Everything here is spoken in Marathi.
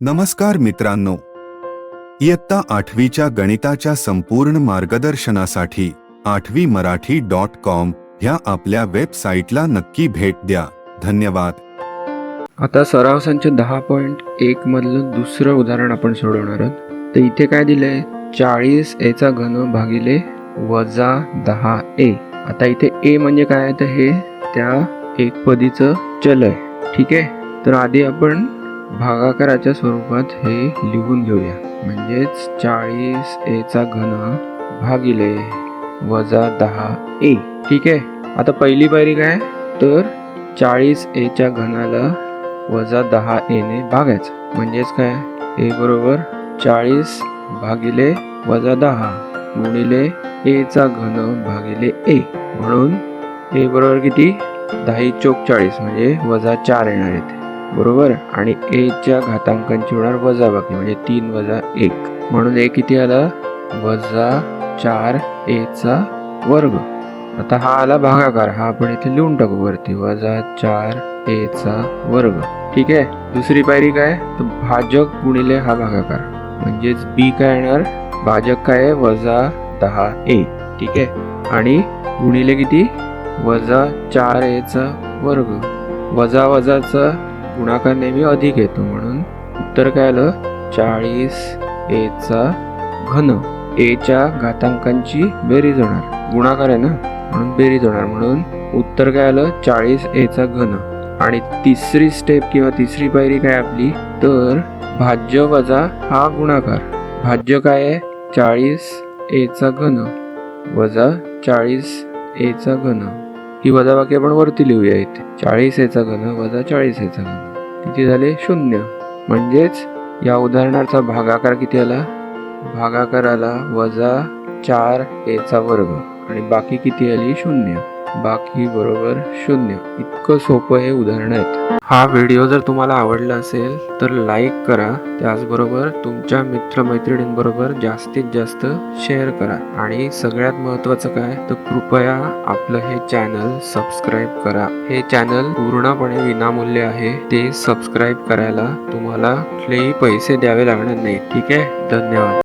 नमस्कार मित्रांनो. इयत्ता आठवीच्या गणिताच्या संपूर्ण मार्गदर्शनासाठी आठवी मराठी डॉट कॉम ह्या आपल्या वेबसाईटला नक्की भेट द्या. धन्यवाद. आता सराव संच दहा पॉईंट एक मधलं दुसरं उदाहरण आपण सोडवणार आहोत. तर इथे काय दिलंय? चाळीस एचा घन भागिले वजा दहा ए आता इथे ए म्हणजे काय? आहे तर हे त्या एकपदीचं चल आहे. ठीक आहे? तर आधी आपण भागाकाराच्या स्वरूपात हे लिहून घेऊया. म्हणजेच चाळीस एचा घन भागिले वजा दहा ए. ठीक आहे? आता पहिली पायरी काय? तर चाळीस एच्या घनाला वजा दहा एने भागायचं. म्हणजेच काय? ए बरोबर चाळीस भागिले वजा दहा गुणिले ए चा घन भागिले ए. म्हणून ए बरोबर किती? दहा चोक चाळीस. म्हणजे वजा चार येणार येते बरोबर? आणि एच्या घातांकांची होणार वजा बाकी म्हणजे तीन वजा एक. म्हणून ए किती आला? वजा चार एचा वर्ग. आता हा आला भागाकार हा आपण इथे लिहून टाकू वरती. वजा चार एचा वर्ग. ठीक आहे? दुसरी पायरी काय? तर भाजक गुणिले हा भागाकार. म्हणजेच बी काय येणार? भाजक काय आहे? वजा दहा ए ठीक आहे? आणि गुणिले किती? वजा चार एचा वर्ग. वजा वजाचा गुणाकार नेहमी अधिक येतो म्हणून उत्तर काय आलं? चाळीस एचा घन. एच्या घातांकांची बेरीज होणार. गुणाकार आहे ना? म्हणून बेरीज होणार. म्हणून उत्तर काय आलं? चाळीस एचा घन. आणि तिसरी स्टेप किंवा तिसरी पायरी काय आपली? तर भाज्य वजा हा गुणाकार. भाज्य काय आहे? चाळीस एचा घन वजा चाळीस एचा घन. ही वजाबाकी आपण वरती लिहूया इथे. चाळीस याचा घन वजा चाळीस याचा घन. किती झाले? शून्य. म्हणजेच या उदाहरणाचा भागाकार किती आला? भागाकार आला वजा चार एचा वर्ग. आणि बाकी किती आली? शून्य. बाकी बरोबर शून्य. इतकं सोपं हे उदाहरण आहेत. हा व्हिडिओ जर तुम्हाला आवडला असेल तर लाईक करा. त्याचबरोबर तुमच्या मित्रमैत्रिणींबरोबर जास्तीत जास्त शेअर करा. आणि सगळ्यात महत्त्वाचं काय तर कृपया आपलं हे चॅनल सबस्क्राईब करा. हे चॅनल पूर्णपणे विनामूल्य आहे. ते सबस्क्राईब करायला तुम्हाला कुठलेही पैसे द्यावे लागणार नाही ठीक आहे? धन्यवाद.